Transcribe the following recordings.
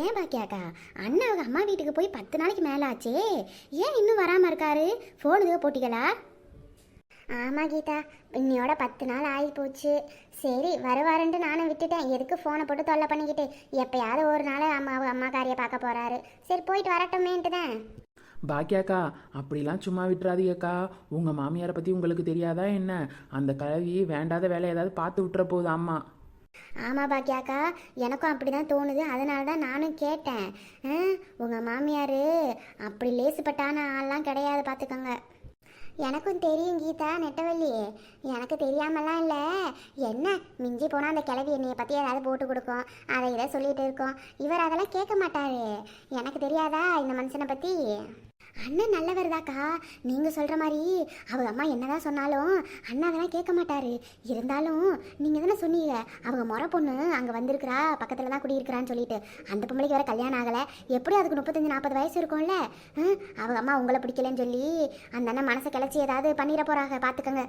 ஏன் பாக்கியாக்கா அண்ணன் அவங்க அம்மா வீட்டுக்கு போய் பத்து நாளைக்கு மேலே ஆச்சே ஏன் இன்னும் வராமல் இருக்காரு? ஃபோன் எதுவும் போட்டிக்கலா ஆமாம் கீதா இன்னையோட பத்து நாள் ஆகி போச்சு சரி வருவாருன்ட்டு நானும் விட்டுட்டேன். எதுக்கு ஃபோனை போட்டு தொல்லை பண்ணிக்கிட்டு? எப்போயாவது ஒரு நாள் அம்மா அவங்க அம்மா காரியை பார்க்க போகிறாரு சரி போயிட்டு வரட்டுமேன்ட்டு தான். பாக்கியாக்கா அப்படிலாம் சும்மா விட்டுறாதீங்கக்கா. உங்கள் மாமியாரை பற்றி உங்களுக்கு தெரியாதா என்ன? அந்த கழுவி வேண்டாத வேலை ஏதாவது பார்த்து விட்டுற போகுது அம்மா. ஆமாம் பாக்கியாக்கா எனக்கும் அப்படி தான் தோணுது. அதனால தான் நானும் கேட்டேன். உங்கள் மாமியார் அப்படி லேசுப்பட்டான ஆள்லாம் கிடையாது பார்த்துக்கோங்க எனக்கும் தெரியும் கீதா நெட்டவள்ளி. எனக்கு தெரியாமலாம் இல்லை. என்ன மிஞ்சி போனால் அந்த கிளவி என்னையை பற்றி ஏதாவது போட்டு கொடுக்கும். அதை இதை சொல்லிகிட்டு இருக்கோம். இவர் அதெல்லாம் கேட்க மாட்டார். எனக்கு தெரியாதா இந்த மனுஷனை பற்றி அண்ணன் நல்லவர் தாக்கா நீங்கள் சொல்கிற மாதிரி அவங்க அம்மா என்னதான் சொன்னாலும் அண்ணா அதெல்லாம் கேட்க மாட்டாரு. இருந்தாலும் நீங்கள் தானே சொன்னீங்க அவங்க முறை பொண்ணு அங்கே வந்திருக்கிறா பக்கத்தில் தான் குடியிருக்கிறான்னு சொல்லிட்டு. அந்த பொம்பளைக்கு வேறு கல்யாணம் ஆகலை. எப்படி அதுக்கு முப்பத்தஞ்சு நாற்பது வயசு இருக்கும்ல. அவங்க அம்மா உங்களை பிடிக்கலன்னு சொல்லி அந்த அண்ணன் மனசை கிளச்சி ஏதாவது பண்ணிட போகிறாங்க பார்த்துக்கோங்க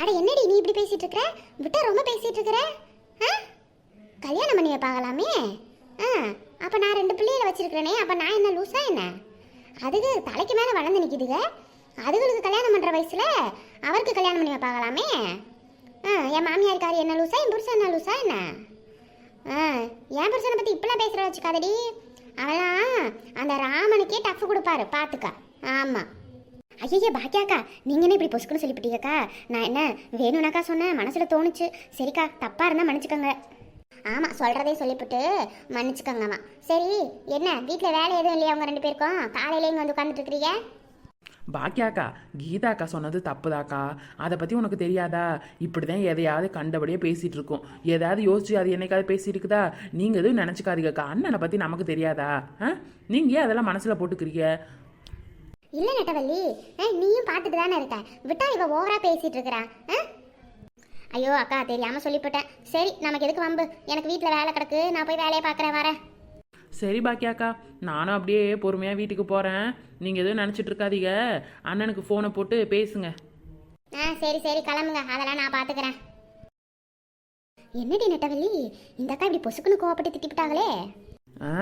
அட என்னடி நீ இப்படி பேசிட்டு இருக்கிற? விட்டா ரொம்ப பேசிட்டு இருக்கிற? ஆ? கல்யாணம் பண்ணி பார்க்கலாமே ஆ அப்போ நான் ரெண்டு பிள்ளைகளை வச்சிருக்கிறேனே அப்போ நான் என்ன லூஸா என்ன? அதுக்கு தலைக்கு மேலே வளர்ந்து நிற்கிதுங்க அதுகளுக்கு கல்யாணம் பண்ணுற வயசில் அவருக்கு கல்யாணம் பண்ணி பார்க்கலாமே ஆ என் மாமியாருக்காரி என்ன லூசா என் புருஷன் என்ன லூசா என்ன? ஆ என் புருஷனை பற்றி இப்படிலாம் பேசுகிற வச்சுக்காதடி. அவெல்லாம் அந்த ராமனுக்கே டஃப் கொடுப்பாரு பார்த்துக்கா ஆமாம் ஐயய்ய பாக்கியாக்கா நீங்கள் என்ன இப்படி பொசுக்குன்னு சொல்லிவிட்டீங்கக்கா நான் என்ன வேணும்னாக்கா சொன்னேன் மனசில் தோணுச்சு. சரிக்கா தப்பாக இருந்தால் மன்னிச்சுக்கோங்க. ஆமாம் சொல்கிறதே சொல்லிவிட்டு மன்னிச்சுக்கோங்கம்மா. சரி என்ன வீட்டில் வேலை எதுவும் இல்லையா அவங்க ரெண்டு பேருக்கும்? காலையில இங்கே வந்து உட்காந்துட்டு இருக்கிறீங்க? பாக்கியாக்கா கீதாக்கா சொன்னது தப்புதாக்கா. அதை பற்றி உனக்கு தெரியாதா? இப்படி தான் எதையாவது கண்டபடியே பேசிகிட்டு இருக்கோம். ஏதாவது யோசிச்சு அது என்னைக்காவது பேசிட்டு இருக்குதா? நீங்கள் எதுவும் நினச்சிக்காதீங்கக்கா. அண்ணனை பற்றி நமக்கு தெரியாதா? ஆ? நீங்கள் ஏன் அதெல்லாம் மனசில் போட்டுக்கிறீங்க? இல்லை நெட்டவள்ளி. நீயும் பார்த்துட்டு தானே இருக்க. விட்டா இவ ஓவரா பேசிட்டு இருக்கிறா? ஐயோ அக்கா தெரியாம சொல்லிவிட்டேன் சரி நமக்கு எதுக்கு வம்பு? எனக்கு வீட்டில் வேலை கிடக்கு. நான் போய் வேலையை பார்க்குறேன் வரேன். சரி பாக்கியாக்கா நானும் அப்படியே பொறுமையாக வீட்டுக்கு போகிறேன் நீங்கள் எதுவும் நினச்சிட்டு இருக்காதீங்க. அண்ணனுக்கு ஃபோனை போட்டு பேசுங்க. ஆ சரி சரி கிளம்புங்க. அதெல்லாம் நான் பார்த்துக்கிறேன் என்னடி நெட்டவள்ளி இந்த அக்கா இப்படி பொசுக்குன்னு கோவப்பட்டு திட்டிவிட்டாங்களே ஆ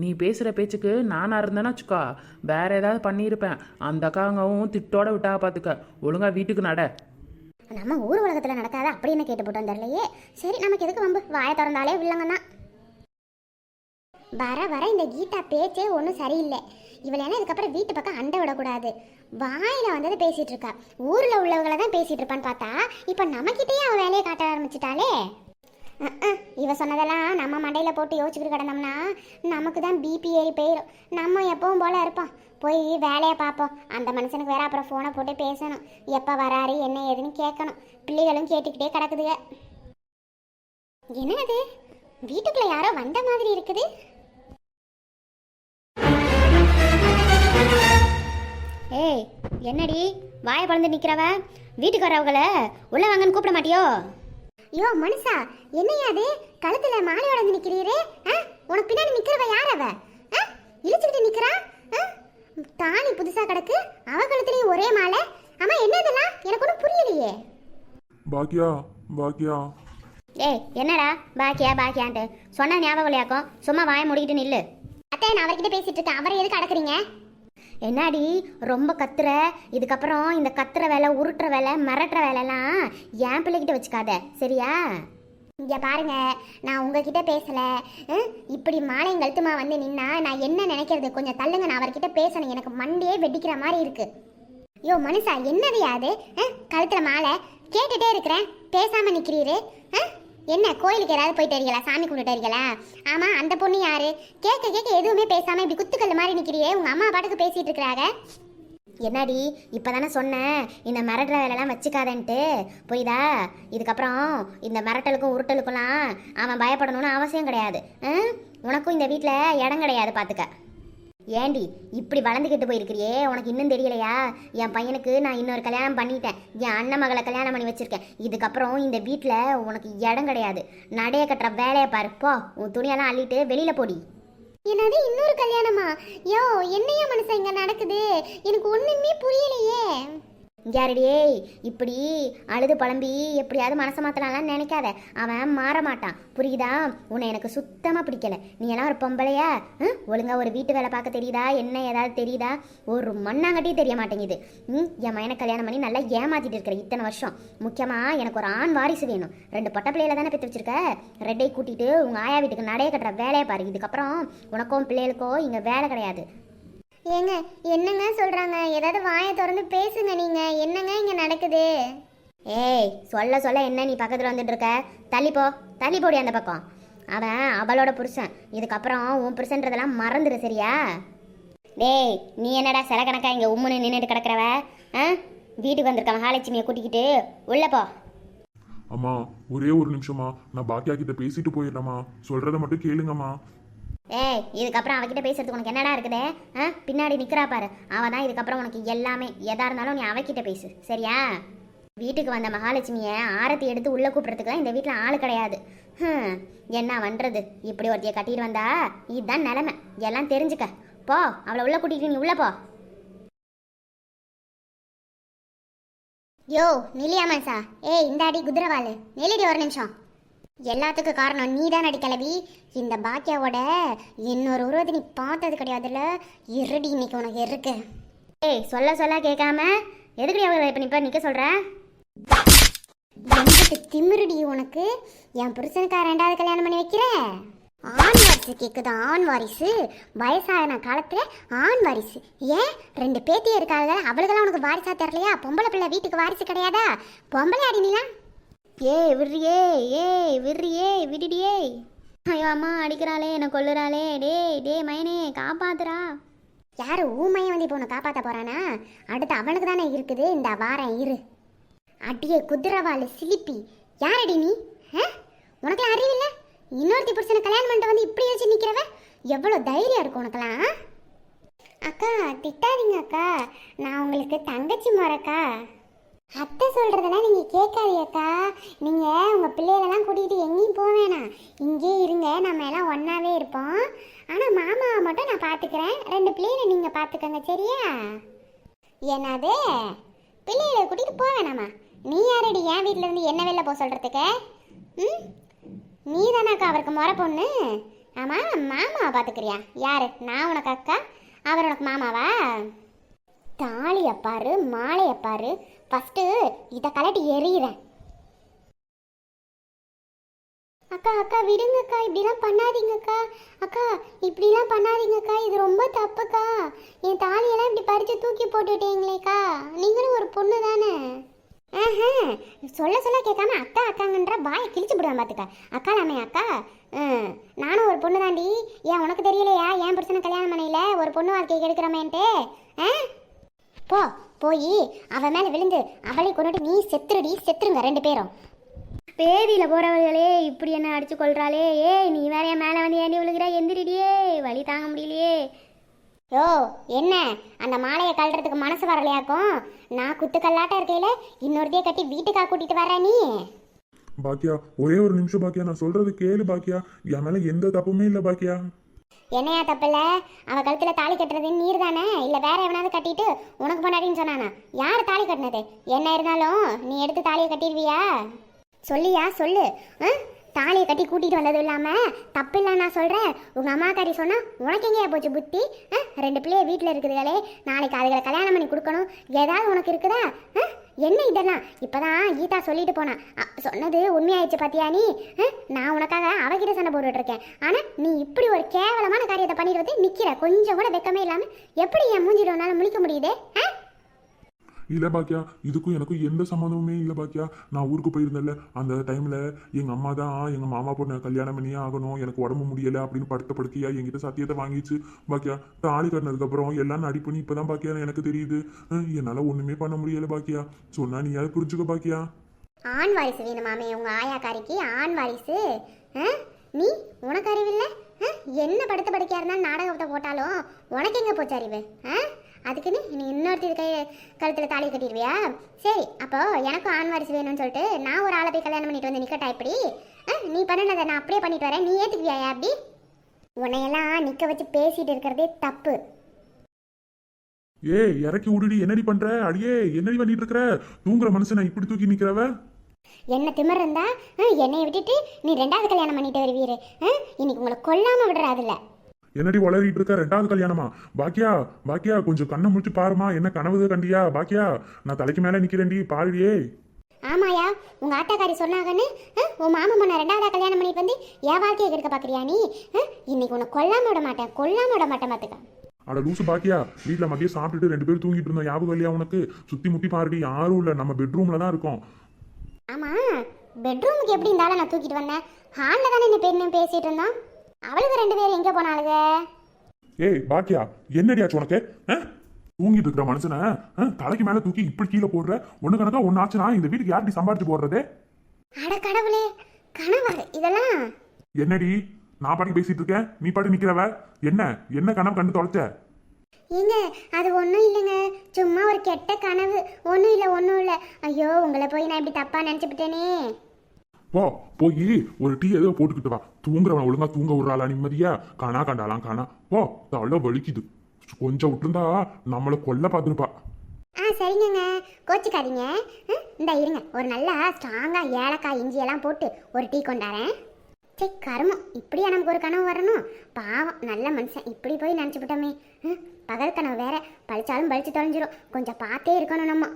நீ பேசுகிற பேச்சுக்கு நானாக இருந்தேன்னு வச்சுக்கோ. வேற ஏதாவது பண்ணியிருப்பேன். அந்த அக்காங்கவும் திட்டோட விட்டா பார்த்துக்க ஒழுங்கா வீட்டுக்கு நட. நம்ம ஊர் உலகத்தில் நடக்காத அப்படி என்ன கேட்டு போட்டோம் தெரியலையே சரி நமக்கு எதுக்கு வம்பு? வாயை திறந்தாலே வில்லங்க தான் வர வர இந்த கீதா பேச்சே ஒன்றும் சரியில்லை. இவளெல்லாம் இதுக்கப்புறம் வீட்டு பக்கம் அண்டை விடக்கூடாது. வாயில் வந்தது பேசிகிட்டு இருக்கா. ஊரில் உள்ளவங்கள தான் பேசிகிட்டு இருப்பான்னு பார்த்தா இப்போ நம்மக்கிட்டேயே அவள் வேலையை காட்ட ஆரம்பிச்சிட்டாலே இவ சொன்னதெல்லாம் நம்ம மண்டையில் போட்டு யோசிச்சுக்கிட்டு கிடந்தோம்னா நமக்கு தான் பிபி ஏறி போயிடும் நம்ம எப்பவும் போல இருப்போம். போய் வேலையை பார்ப்போம். அந்த மனுஷனுக்கு வேற அப்புறம் ஃபோனை போட்டு பேசணும். எப்போ வராரு என்ன ஏதுன்னு கேட்கணும். பிள்ளைகளும் கேட்டுக்கிட்டே கிடக்குதுங்க என்னது? வீட்டுக்குள்ள யாரோ வந்த மாதிரி இருக்குது? ஏய் என்னடி? வாயை பழந்து நிற்கிறவ வீட்டுக்கு வரவங்கள உள்ள வாங்கன்னு கூப்பிட மாட்டியோ? ஐயோ மனுஷா என்னையா அது? கழுத்துல மாலை உடஞ்சு நிக்கிறீரே? உனக்கு பின்னாடி நிக்கிறவ யார் அவ? இழுச்சுக்கிட்டு நிக்கிறா? தாலி புதுசா கிடக்கு அவ கழுத்துலயும் ஒரே மாலை. ஆமா என்னதெல்லாம்? எனக்கு ஒன்றும் புரியலையே. பாக்கியா பாக்கியா ஏய் என்னடா? பாக்கியா பாக்கியான்ட்டு சொன்ன ஞாபகம் இல்லையாக்கும்? சும்மா வாயை மூடிக்கிட்டு நில்லு. அத்தை நான் அவர்கிட்ட பேசிட்டு இருக்கேன். அவரை எதுக்கு அடக்குறீங்க? என்னடி? ரொம்ப கத்துற. இதுக்கப்புறம் இந்த கத்துற வேலை உருட்டுற வேலை மிரட்டுற வேலைலாம் என் பிள்ளைகிட்ட வச்சுக்காத. சரியா? இங்கே பாருங்க நான் உங்ககிட்ட பேசலை. இப்படி மாலை கழுத்துமா வந்து நின்னா நான் என்ன நினைக்கிறது? கொஞ்சம் தள்ளுங்க நான் அவர்கிட்ட பேசணும். எனக்கு மண்டையே வெடிக்கிற மாதிரி இருக்கு. யோ மனுஷா என்னது யாது கழுத்துல மாலை. கேட்டுட்டே இருக்கிறேன். பேசாம நிக்கிறீரு. என்ன கோயிலுக்கு ஏதாவது போயிட்டு வரீங்களா? சாமி கும்பிட்டு வரீங்களா? ஆமா அந்த பொண்ணு யாரு? கேட்க கேட்க எதுவுமே பேசாம இப்படி குத்துக்கல் மாதிரி நிக்கிறியே. உங்க அம்மா பாட்டுக்கு பேசிட்டு இருக்கிறாங்க. என்னடி? இப்போ தானே சொன்னேன். இந்த மிரட்டுற வேலைலாம் வச்சுக்காதன்ட்டு. புரியுதா? இதுக்கப்புறம் இந்த மிரட்டலுக்கும் உருட்டலுக்கும்லாம் அவன் பயப்படணும்னு அவசியம் கிடையாது. ஆ? உனக்கும் இந்த வீட்டில் இடம் கிடையாது பார்த்துக்க ஏண்டி இப்படி வளர்ந்துக்கிட்டு போயிருக்கிறியே? உனக்கு இன்னும் தெரியலையா? என் பையனுக்கு நான் இன்னொரு கல்யாணம் பண்ணிட்டேன். என் அண்ணன் மகளை கல்யாணம் பண்ணி வச்சுருக்கேன். இதுக்கப்புறம் இந்த வீட்டில் உனக்கு இடம் கிடையாது. நடைய கட்டுற வேலையை பாரு. போ. உன் துணியெல்லாம் அள்ளிட்டு வெளியில் போடி. என்னது இன்னொரு கல்யாணமா? யோ என்னையா மனுஷன் இங்க நடக்குது? எனக்கு ஒண்ணுமே புரியலையே. யாரடியே இப்படி அழுது புலம்பி எப்படியாவது மனசை மாத்தலாம்லாம் நினைக்காத. அவன் மாற மாட்டான். புரியுதா? உன்னை எனக்கு சுத்தமாக பிடிக்கல. நீ எல்லாம் ஒரு பொம்பளையா? ம்? ஒழுங்கா ஒரு வீட்டு வேலை பார்க்க தெரியுதா? என்ன ஏதாவது தெரியுதா? ஒரு மண்ணாங்கட்டியும் தெரிய மாட்டேங்குது. ம்? என் மயனை கல்யாணம் பண்ணி நல்லா ஏமாத்திட்டு இருக்கிற இத்தனை வருஷம். முக்கியமாக எனக்கு ஒரு ஆண் வாரிசு வேணும். ரெண்டு பொட்ட பிள்ளையில தானே பெற்று வச்சிருக்க? ரெட்டை கூட்டிட்டு உங்கள் ஆயா வீட்டுக்கு நடைய கட்டுற வேலையை பாரு. இதுக்கப்புறம் உனக்கும் பிள்ளைகளுக்கோ இங்கே வேலை கிடையாது. ஏங்க என்னங்க சொல்றாங்க? ஏதாவது வாயை திறந்து பேசுங்க நீங்க. என்னங்க இங்க நடக்குது? ஏய் சொல்ல சொல்ல என்ன நீ பக்கத்துல வந்துட்டு இருக்க? தள்ளி தள்ளி போடி அந்த பக்கம். அவன் அவளோட புருஷன். இதுக்கப்புறம் உன் புருஷன்றதெல்லாம் மறந்துடு சரியா? டேய் நீ என்னடா சில கணக்கா இங்க உம்முன்னு நின்றுட்டு கிடக்குறவ? ஆ? வீட்டுக்கு வந்திருக்க மகாலட்சுமியை கூட்டிக்கிட்டு உள்ள போ. அம்மா ஒரே ஒரு நிமிஷமா நான் பாக்கியா கிட்ட பேசிட்டு போயிடுறேம்மா. சொல்றத மட்டும் கேளுங்கம்மா. ஏய் இதுக்கப்புறம் அவகிட்ட பேசுறதுக்கு உனக்கு என்னடா இருக்குதே? ஆ? பின்னாடி நிற்கிறா பாரு. அவ தான் இதுக்கப்புறம் உனக்கு எல்லாமே. எதா இருந்தாலும் நீ அவகிட்ட பேசு. சரியா? வீட்டுக்கு வந்த மகாலட்சுமியை ஆரத்தி எடுத்து உள்ள கூப்பிடுறதுக்கு இந்த வீட்டில் ஆள் கிடையாது. என்ன பண்ணுறது இப்படி ஒருத்தையை கட்டிட்டு வந்தா? இதுதான் நிலமை. எல்லாம் தெரிஞ்சுக்க. போ அவளை உள்ள கூட்டிகிட்டு நீ உள்ள போ. யோ நிலியாமன்சா ஏய் இந்த அடி குதிரவாளு நிலிடி ஒரு நிமிஷம். எல்லாத்துக்கும் காரணம் நீ தான் கிளவி இந்த பாக்கியாவோட இன்னொரு உருவத்தை நீ பார்த்தது கிடையாதுல்ல இருடி இன்னைக்கு உனக்கு இருக்கு. ஏய் சொல்ல சொல்ல கேட்காம எதுக்குடி அவளை இப்போ நிப்ப நிற்க சொல்கிற எங்கிட்ட திமிருடி உனக்கு? என் புருஷனுக்கா ரெண்டாவது கல்யாணம் பண்ணி வைக்கிற? ஆண் வாரிசு கேட்குது ஆண் வாரிசு? வயசான காலத்தில் ஆண் வாரிசு. ஏன்? ரெண்டு பேத்தியே இருக்காங்க அவளுக்கெல்லாம் உனக்கு வாரிசா தெரியலையா? பொம்பளை பிள்ளை வீட்டுக்கு வாரிசு கிடையாதா? பொம்பளை அடினா ஏய் விடுறியே ஏய் விடுறியே விடுடியே. ஐயோ அம்மா அடிக்கிறாளே என்னை கொல்லுறாளே. டேய் டே மயனே காப்பாத்துறா யார் ஊமையை வந்து இப்போ உன்னை காப்பாற்ற போறானா? அடுத்து அவனுக்கு தானே இருக்குது. இந்த வாரம் இரு. அடியே குதிரவாளு சிலிப்பி. யாரடி நீ? ஆ? உனக்கெல்லாம் அறிவில்ல இன்னொருத்தி புருஷனை கல்யாணம் பண்ணிட்டு வந்து இப்படி வச்சு நிற்கிறவ எவ்வளோ தைரியம் இருக்கும் உனக்கெல்லாம் அக்கா திட்டாதீங்க அக்கா. நான் உங்களுக்கு தங்கச்சி முறக்கா அத்தை சொல்றதெல்லாம் நீங்க கேட்காதீங்கக்கா நீங்க உங்க பிள்ளைகளெல்லாம் கூட்டிகிட்டு எங்கேயும் போக வேணாம். இங்கே இருங்க நம்ம எல்லாம் ஒன்னாவே இருப்போம். ஆனா மாமாவை மட்டும் நான் பாத்துக்கிறேன் ரெண்டு பிள்ளைகளை நீங்க பாத்துக்கங்க சரியா? என்னது? பிள்ளைகளை கூட்டிட்டு போக வேணாமா? நீ யாரடி என் வீட்ல இருந்து என்ன வெளில போக சொல்றதுக்கு? ம்? நீ தானாக்கா அவருக்கு முறை பொண்ணு? ஆமா மாமாவை பாத்துக்கிறியா யாரு? நான் உனக்கு அக்கா? அவர் உனக்கு மாமாவா? தாலியை பாரு மாலையை பாரு. ஃபஸ்ட்டு இதை கலட்டி எறிகிறேன். அக்கா அக்கா விடுங்கக்கா இப்படிலாம் பண்ணாதீங்கக்கா. அக்கா இப்படிலாம் பண்ணாதீங்கக்கா. இது ரொம்ப தப்புக்கா. என் தாலியெல்லாம் இப்படி பறித்து தூக்கி போட்டுட்டீங்களேக்கா நீங்களும் ஒரு பொண்ணு தானே. ஆஹா. சொல்ல சொல்ல கேட்காம அக்கா அக்காங்கன்ற பாயை கிழிச்சு விடுவேன் பார்த்துக்க அக்கா நாமே அக்கா. நானும் ஒரு பொண்ணு தாண்டி. ஏன் உனக்கு தெரியலையா? ஏன் பிரச்சனை கல்யாணம் பண்ணையில? ஒரு பொண்ணு வாழ்க்கையை கெடுக்கிறோமேன்ட்டு. ஆ? போ போய். அவ மேல விழுந்து அவளை கொண்டுட்டு நீ செத்துருடி செத்துருங்க ரெண்டு பேரும். பேதியில போறவர்களே இப்படி என்ன அடிச்சு கொள்றாளே ஏய் நீ வேற என் மேல வந்து ஏண்டி விழுகிற எந்திரிடியே வலி தாங்க முடியலையே. யோ என்ன? அந்த மாலையை கழட்டுறதுக்கு மனசு வரலையாக்கும்? நான் குத்துக்கல்லாட்ட இருக்கையில இன்னொருத்தைய கட்டி வீட்டுக்கா கூட்டிட்டு வர நீ? பாக்கியா ஒரே ஒரு நிமிஷம் பாக்கியா நான் சொல்றது கேளு பாக்கியா. என் மேல எந்த தப்புமே இல்லை பாக்கியா. என்னையா தப்பில்ல? அவ கழுத்துல தாலி கட்டுறது நீர் தானே? இல்ல வேற எவனாவது கட்டிட்டு உனக்கு பண்ணாடின்னு சொன்னானா? யார் தாலி கட்டினது? என்ன இருந்தாலும் நீ எடுத்து தாலியை கட்டிடுவியா? சொல்லியா? சொல்லு. ஆ? தாலியை கட்டி கூட்டிகிட்டு வந்ததும் இல்லாமல் தப்பு இல்லை நான் உங்கள் அம்மா தாரி சொன்னால் உனக்கு எங்கேயா போச்சு புத்தி? ஆ? ரெண்டு பிள்ளைய வீட்டில் இருக்குதுகளே நாளைக்கு அதுகளை கல்யாணம் பண்ணி கொடுக்கணும். ஏதாவது உனக்கு இருக்குதா? ஆ? என்ன இதெல்லாம்? இப்போதான் கீதா சொல்லிட்டு போனான் சொன்னது உண்மையாயிடுச்சு பாத்தியா நீ? நான் உனக்காக அவகிட்ட சண்டை போட்டுட்டு இருக்கேன். ஆனால் நீ இப்படி ஒரு கேவலமான காரியத்தை பண்ணிட்டு வந்து நிற்கிற கொஞ்சம் கூட வெக்கமே இல்லாமல் எப்படி என் மூஞ்சிட உன்னால முழிக்க முடியுது? ஆ? இல்லை பாக்கியா இதுக்கும் எனக்கும் எந்த சம்மந்தமுமே இல்லை பாக்கியா. நான் ஊருக்கு போயிருந்தேன்ல அந்த டைம்ல எங்க அம்மா தான் எங்க மாமா பொண்ணை கல்யாணம் பண்ணியே ஆகணும் எனக்கு உடம்பு முடியல அப்படின்னு படுத்த படுக்கையா என்கிட்ட சத்தியத்தை வாங்கிச்சு. பாக்கியா தாலி கட்டினதுக்கப்புறம் எல்லாம் நடி பண்ணி இப்பதான் பாக்கியா எனக்கு தெரியுது. என்னால் என்னால ஒண்ணுமே பண்ண முடியல பாக்கியா. சொன்னா நீ அதை புரிஞ்சுக்க பாக்கியா. ஆண் வாரிசு வேணுமாமே உங்க ஆயாக்காரிக்கு ஆண் வாரிசு. நீ உனக்கு அறிவில்ல ஆ? என்ன படுத்த படுக்கையா இருந்தாலும் நாடகத்தை போட்டாலும் உனக்கு எங்கே போச்சு அறிவு? ஆ? அதுக்குன்னு நீ இன்னொருத்தி கை கழுத்துல தாலி கட்டிடுவியா? சரி அப்போ எனக்கும் ஆண் வாரிசு வேணும்னு சொல்லிட்டு நான் ஒரு ஆளை போய் கல்யாணம் பண்ணிட்டு வந்து நிக்கட்டா இப்படி? நீ பண்ணினதை நான் அப்படியே பண்ணிட்டு வரேன். நீ ஏத்துக்குவியா அப்படி? உன்னையெல்லாம் நிக்க வச்சு பேசிட்டு இருக்கிறதே தப்பு. ஏய் இறக்கி விடுடி. என்னடி பண்ற? அடியே என்னடி பண்ணிட்டு இருக்கிற? தூங்குற மனுஷனை இப்படி தூக்கி நிக்கிறவ? என்ன திமிர் இருந்தா என்னைய விட்டுட்டு நீ ரெண்டாவது கல்யாணம் பண்ணிட்டு வருவீரு. இன்னைக்கு உங்களை கொல்லாம விடுறாதுல்ல. என்னடி வளரிட்டு இருக்க? ரெண்டாவது கல்யாணமா? பாக்கியா பாக்கியா கொஞ்சம் கண்ணை முடிச்சு பாருமா என்ன கனவு கண்டியா? பாக்கியா நான் தலைக்கு மேல நிக்கிறேன்டி பாருடியே. ஆமாயா உங்க ஆட்டாக்காரி சொன்னாங்கன்னு உன் மாமா பொண்ணை ரெண்டாவதா கல்யாணம் பண்ணிட்டு வந்து என் வாழ்க்கையை கெடுக்க பாக்குறியா நீ? இன்னைக்கு உன்னை கொல்லாம விட மாட்டேன் கொல்லாம விட மாட்டேன் பாத்துக்க. அட லூசு பாக்கியா வீட்ல மதியம் சாப்பிட்டுட்டு ரெண்டு பேரும் தூங்கிட்டு இருந்தோம். ஞாபகம் இல்லையா உனக்கு? சுத்தி முத்தி பாருடி யாரும் இல்ல. நம்ம பெட்ரூம்ல தான் இருக்கோம். ஆமா பெட்ரூமுக்கு எப்படி இருந்தாலும் நான் தூக்கிட்டு வந்தேன். ஹாலில் தானே என்ன பெண்ணு பேசிட்டு இருந்தோம்? அவளுக்கு ரெண்டு பேரும் எங்க போனாளுங்க? ஏய் பாக்கியா என்னடியாச்சு உனக்கு? தூங்கிட்டு இருக்கிற மனுஷனை தலைக்கு மேல தூக்கி இப்படி கீழே போடுற? ஒண்ணு கணக்கா ஒன்னு ஆச்சுன்னா இந்த வீட்டுக்கு யார்டி சம்பாரிச்சு போடுறது? அட கடவுளே கனவா இதெல்லாம்? என்னடி நான் பாட்டி பேசிட்டு இருக்கேன்? நீ பாட்டி நிக்கிறவ? என்ன என்ன கனவு கண்டு தொலைச்ச? ஏங்க அது ஒன்றும் இல்லைங்க. சும்மா ஒரு கெட்ட கனவு. ஒன்றும் இல்லை ஒன்றும் இல்லை. ஐயோ உங்களை போய் நான் இப்படி தப்பாக நினச்சிவிட்டேனே போ போய் ஒரு டீ ஏதோ போட்டுக்கிட்டு வா. தூங்குறவன் ஒழுங்கா தூங்க விடுறாளா நிம்மதியா? காணா கண்டாலாம் காணா. ஓ தலை வலிக்குது. கொஞ்சம் விட்டுருந்தா நம்மளை கொல்ல பார்த்துருப்பா. ஆ சரிங்கங்க. கோச்சிக்காதீங்க. இந்த இந்தா இருங்க. ஒரு நல்லா ஸ்ட்ராங்காக ஏலக்காய் இஞ்சி எல்லாம் போட்டு ஒரு டீ கொண்டாரேன். சரி கருமம். இப்படியா நமக்கு ஒரு கனவு வரணும்? பாவம் நல்ல மனுஷன். இப்படி போய் நினச்சிவிட்டோமே பகல் கனவு வேற. பழிச்சாலும் பழிச்சு தொலைஞ்சிரும். கொஞ்சம் பார்த்தே இருக்கணும் நம்ம.